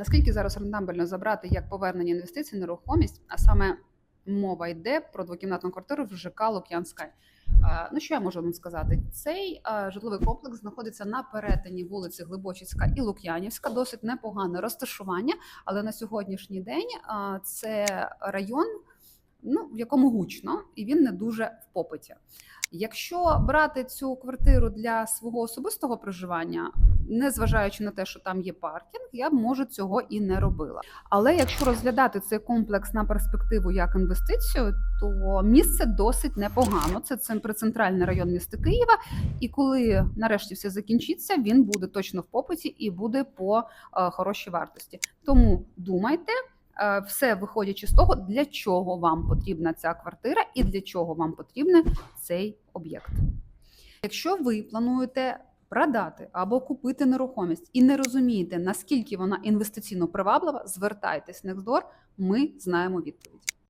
Наскільки зараз рентабельно забрати як повернення інвестицій нерухомість, а саме мова йде про двокімнатну квартиру в ЖК Лук'янська. Е, Ну що я можу вам сказати? Цей житловий комплекс знаходиться на перетині вулиці Глибочицька і Лук'янівська. Досить непогане розташування, але на сьогоднішній день це район, ну в якому гучно, і він не дуже в попиті. Якщо брати цю квартиру для свого особистого проживання, незважаючи на те, що там є паркінг, я б може цього і не робила. Але якщо розглядати цей комплекс на перспективу як інвестицію, то місце досить непогано. Це цен- центральний район міста Києва. І коли нарешті все закінчиться, він буде точно в попиті і буде по е, хорошій вартості. Тому думайте. Е, Все виходячи з того, для чого вам потрібна ця квартира і для чого вам потрібен цей об'єкт. Якщо ви плануєте продати або купити нерухомість і не розумієте, наскільки вона інвестиційно приваблива, звертайтесь Nextdoor, ми знаємо відповідь.